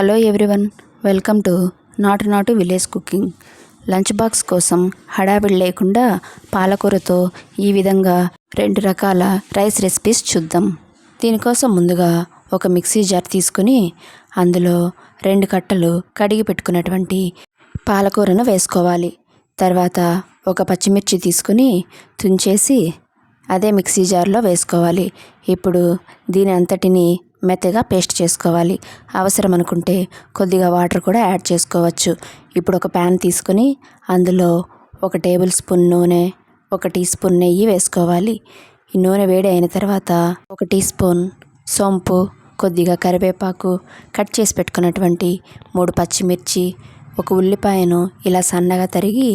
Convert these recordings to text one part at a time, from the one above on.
Hello everyone welcome to నాటు నాటు village cooking. Lunch box కోసం హడావిడి లేకుండా పాలకూరతో ఈ విధంగా రెండు రకాల రైస్ రెసిపీస్ చూద్దాం. దీనికోసం ముందుగా ఒక మిక్సీ జార్ తీసుకుని అందులో రెండు కట్టలు కడిగి పెట్టుకున్నటువంటి పాలకూరను వేసుకోవాలి. తర్వాత ఒక పచ్చిమిర్చి తీసుకుని తుంచేసి అదే మిక్సీ జార్లో వేసుకోవాలి. ఇప్పుడు దీని అంతటిని మెత్తగా పేస్ట్ చేసుకోవాలి. అవసరం అనుకుంటే కొద్దిగా వాటర్ కూడా యాడ్ చేసుకోవచ్చు. ఇప్పుడు ఒక ప్యాన్ తీసుకొని అందులో ఒక టేబుల్ స్పూన్ నూనె ఒక టీ స్పూన్ నెయ్యి వేసుకోవాలి. ఈ నూనె వేడి అయిన తర్వాత ఒక టీ స్పూన్ సోంపు కొద్దిగా కరివేపాకు కట్ చేసి పెట్టుకున్నటువంటి మూడు పచ్చిమిర్చి ఒక ఉల్లిపాయను ఇలా సన్నగా తరిగి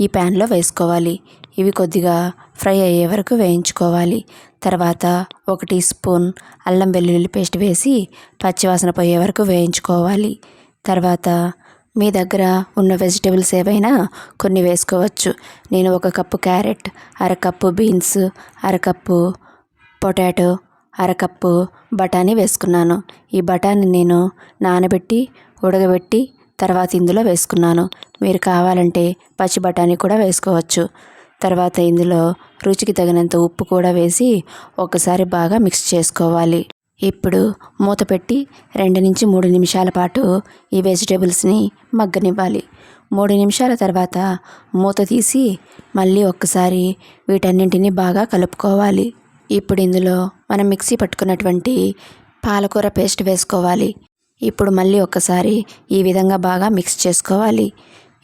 ఈ ప్యాన్లో వేసుకోవాలి. ఇవి కొద్దిగా ఫ్రై అయ్యే వరకు వేయించుకోవాలి. తర్వాత ఒక టీ స్పూన్ అల్లం వెల్లుల్లి పేస్ట్ వేసి పచ్చివాసన పోయే వరకు వేయించుకోవాలి. తర్వాత మీ దగ్గర ఉన్న వెజిటేబుల్స్ ఏవైనా కొన్ని వేసుకోవచ్చు. నేను ఒక కప్పు క్యారెట్ అరకప్పు బీన్స్ అరకప్పు పొటాటో అరకప్పు బఠానీ వేసుకున్నాను. ఈ బఠానీ నేను నానబెట్టి ఉడకబెట్టి తర్వాత ఇందులో వేసుకున్నాను. మీరు కావాలంటే పచ్చి బఠానీ కూడా వేసుకోవచ్చు. తర్వాత ఇందులో రుచికి తగినంత ఉప్పు కూడా వేసి ఒకసారి బాగా మిక్స్ చేసుకోవాలి. ఇప్పుడు మూత పెట్టి రెండు నుంచి మూడు నిమిషాల పాటు ఈ వెజిటేబుల్స్ని మగ్గనివ్వాలి. మూడు నిమిషాల తర్వాత మూత తీసి మళ్ళీ ఒక్కసారి వీటన్నింటినీ బాగా కలుపుకోవాలి. ఇప్పుడు ఇందులో మనం మిక్సీ పట్టుకున్నటువంటి పాలకూర పేస్ట్ వేసుకోవాలి. ఇప్పుడు మళ్ళీ ఒక్కసారి ఈ విధంగా బాగా మిక్స్ చేసుకోవాలి.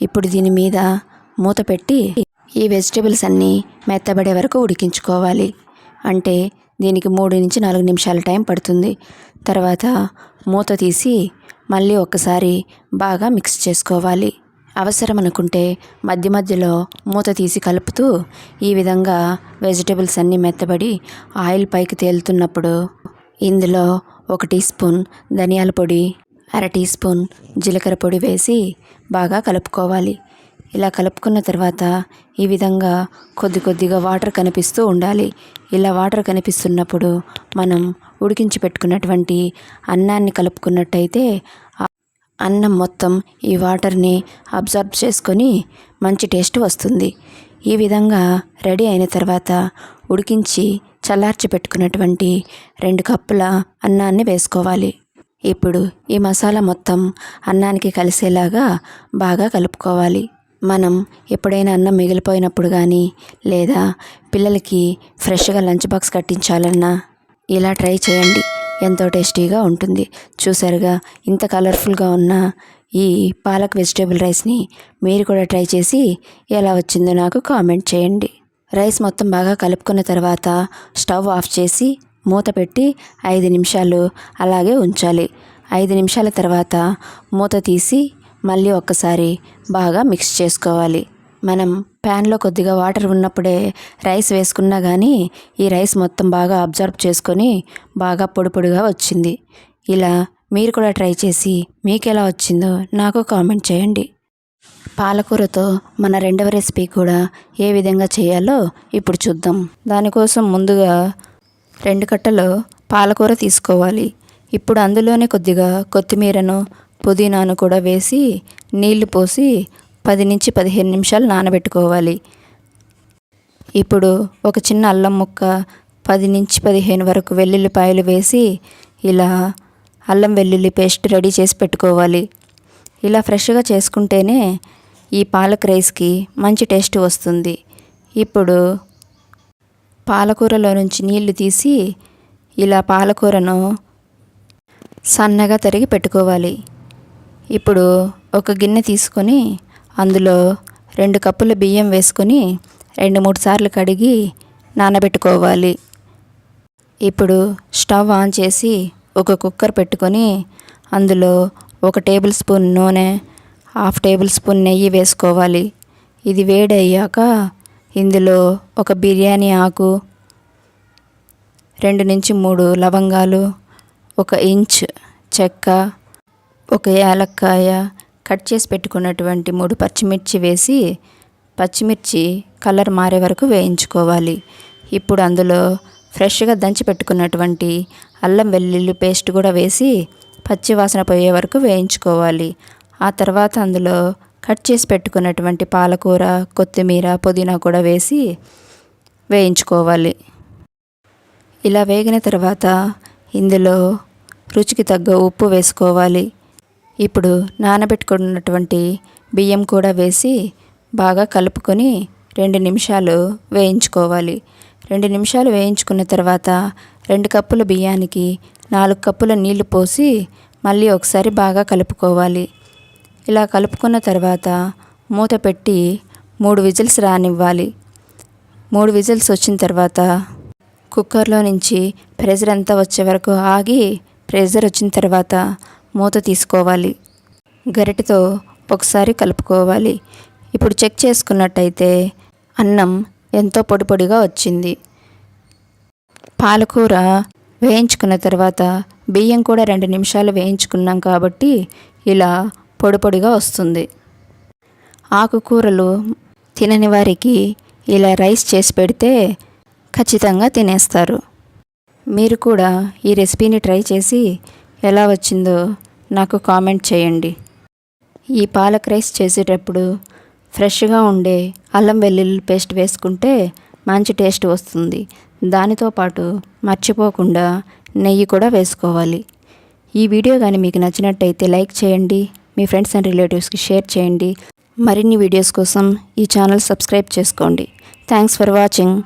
ఇప్పుడు దీని మీద మూత పెట్టి ఈ వెజిటేబుల్స్ అన్నీ మెత్తబడే వరకు ఉడికించుకోవాలి. అంటే దీనికి మూడు నుంచి నాలుగు నిమిషాల టైం పడుతుంది. తర్వాత మూత తీసి మళ్ళీ ఒక్కసారి బాగా మిక్స్ చేసుకోవాలి. అవసరం అనుకుంటే మధ్య మధ్యలో మూత తీసి కలుపుతూ ఈ విధంగా వెజిటేబుల్స్ అన్నీ మెత్తబడి ఆయిల్ పైకి తేలుతున్నప్పుడు ఇందులో ఒక టీ స్పూన్ ధనియాల పొడి అర టీ స్పూన్ జీలకర్ర పొడి వేసి బాగా కలుపుకోవాలి. ఇలా కలుపుకున్న తర్వాత ఈ విధంగా కొద్ది కొద్దిగా వాటర్ కనిపిస్తూ ఉండాలి. ఇలా వాటర్ కనిపిస్తున్నప్పుడు మనం ఉడికించి పెట్టుకున్నటువంటి అన్నాన్ని కలుపుకున్నట్టయితే అన్నం మొత్తం ఈ వాటర్ని అబ్జర్బ్ చేసుకొని మంచి టేస్ట్ వస్తుంది. ఈ విధంగా రెడీ అయిన తర్వాత ఉడికించి చల్లార్చి పెట్టుకున్నటువంటి రెండు కప్పుల అన్నాన్ని వేసుకోవాలి. ఇప్పుడు ఈ మసాలా మొత్తం అన్నానికి కలిసేలాగా బాగా కలుపుకోవాలి. మనం ఎప్పుడైనా అన్నం మిగిలిపోయినప్పుడు కానీ లేదా పిల్లలకి ఫ్రెష్గా లంచ్ బాక్స్ కట్టించాలన్నా ఇలా ట్రై చేయండి. ఎంతో టేస్టీగా ఉంటుంది. చూసారుగా ఇంత కలర్ఫుల్గా ఉన్న ఈ పాలక్ వెజిటేబుల్ రైస్ని మీరు కూడా ట్రై చేసి ఎలా వచ్చిందో నాకు కామెంట్ చేయండి. రైస్ మొత్తం బాగా కలుపుకున్న తర్వాత స్టవ్ ఆఫ్ చేసి మూత పెట్టి ఐదు నిమిషాలు అలాగే ఉంచాలి. ఐదు నిమిషాల తర్వాత మూత తీసి మళ్ళీ ఒక్కసారి బాగా మిక్స్ చేసుకోవాలి. మనం ప్యాన్లో కొద్దిగా వాటర్ ఉన్నప్పుడే రైస్ వేసుకున్నా కానీ ఈ రైస్ మొత్తం బాగా అబ్జర్వ్ చేసుకొని బాగా పొడి పొడిగా వచ్చింది. ఇలా మీరు కూడా ట్రై చేసి మీకు ఎలా వచ్చిందో నాకు కామెంట్ చేయండి. పాలకూరతో మన రెండవ రెసిపీ కూడా ఏ విధంగా చేయాలో ఇప్పుడు చూద్దాం. దానికోసం ముందుగా రెండు కట్టలు పాలకూర తీసుకోవాలి. ఇప్పుడు అందులోనే కొద్దిగా కొత్తిమీరను పుదీనాను కూడా వేసి నీళ్ళు పోసి పది నుంచి పదిహేను నిమిషాలు నానబెట్టుకోవాలి. ఇప్పుడు ఒక చిన్న అల్లం ముక్క పది నుంచి పదిహేను వరకు వెల్లుల్లిపాయలు వేసి ఇలా అల్లం వెల్లుల్లి పేస్ట్ రెడీ చేసి పెట్టుకోవాలి. ఇలా ఫ్రెష్గా చేసుకుంటేనే ఈ పాలక్ రైస్కి మంచి టేస్ట్ వస్తుంది. ఇప్పుడు పాలకూరలో నుంచి నీళ్ళు తీసి ఇలా పాలకూరను సన్నగా తరిగి పెట్టుకోవాలి. ఇప్పుడు ఒక గిన్నె తీసుకొని అందులో రెండు కప్పుల బియ్యం వేసుకొని రెండు మూడు సార్లు కడిగి నానబెట్టుకోవాలి. ఇప్పుడు స్టవ్ ఆన్ చేసి ఒక కుక్కర్ పెట్టుకొని అందులో ఒక టేబుల్ స్పూన్ నూనె హాఫ్ టేబుల్ స్పూన్ నెయ్యి వేసుకోవాలి. ఇది వేడయ్యాక ఇందులో ఒక బిర్యానీ ఆకు రెండు నుంచి మూడు లవంగాలు ఒక ఇంచ్ చెక్క ఒక యాలక్కాయ కట్ చేసి పెట్టుకున్నటువంటి మూడు పచ్చిమిర్చి వేసి పచ్చిమిర్చి కలర్ మారే వరకు వేయించుకోవాలి. ఇప్పుడు అందులో ఫ్రెష్గా దంచి పెట్టుకున్నటువంటి అల్లం వెల్లుల్లి పేస్ట్ కూడా వేసి పచ్చి వాసన పోయే వరకు వేయించుకోవాలి. ఆ తర్వాత అందులో కట్ చేసి పెట్టుకున్నటువంటి పాలకూర కొత్తిమీర పుదీనా కూడా వేసి వేయించుకోవాలి. ఇలా వేగిన తర్వాత ఇందులో రుచికి తగ్గ ఉప్పు వేసుకోవాలి. ఇప్పుడు నానబెట్టుకున్నటువంటి బియ్యం కూడా వేసి బాగా కలుపుకొని రెండు నిమిషాలు వేయించుకోవాలి. రెండు నిమిషాలు వేయించుకున్న తర్వాత రెండు కప్పుల బియ్యానికి నాలుగు కప్పుల నీళ్ళు పోసి మళ్ళీ ఒకసారి బాగా కలుపుకోవాలి. ఇలా కలుపుకున్న తర్వాత మూత పెట్టి మూడు విజిల్స్ రానివ్వాలి. మూడు విజిల్స్ వచ్చిన తర్వాత కుక్కర్లో నుంచి ప్రెజర్ అంతా వచ్చే వరకు ఆగి ప్రెజర్ వచ్చిన తర్వాత మూత తీసుకోవాలి. గరిటెతో ఒకసారి కలుపుకోవాలి. ఇప్పుడు చెక్ చేసుకున్నట్టయితే అన్నం ఎంతో పొడి పొడిగా వచ్చింది. పాలకూర వేయించుకున్న తర్వాత బియ్యం కూడా రెండు నిమిషాలు వేయించుకున్నాం కాబట్టి ఇలా పొడి పొడిగా వస్తుంది. ఆకుకూరలు తినని వారికి ఇలా రైస్ చేసి పెడితే ఖచ్చితంగా తినేస్తారు. మీరు కూడా ఈ రెసిపీని ట్రై చేసి ఎలా వచ్చిందో నాకు కామెంట్ చేయండి. ఈ పాలక్ రైస్ చేసేటప్పుడు ఫ్రెష్గా ఉండే అల్లం వెల్లుల్లి పేస్ట్ వేసుకుంటే మంచి టేస్ట్ వస్తుంది. దానితో పాటు మర్చిపోకుండా నెయ్యి కూడా వేసుకోవాలి. ఈ వీడియో కానీ మీకు నచ్చినట్టయితే లైక్ చేయండి మీ ఫ్రెండ్స్ అండ్ రిలేటివ్స్కి షేర్ చేయండి. మరిన్ని వీడియోస్ కోసం ఈ ఛానల్ సబ్స్క్రైబ్ చేసుకోండి. Thanks for watching.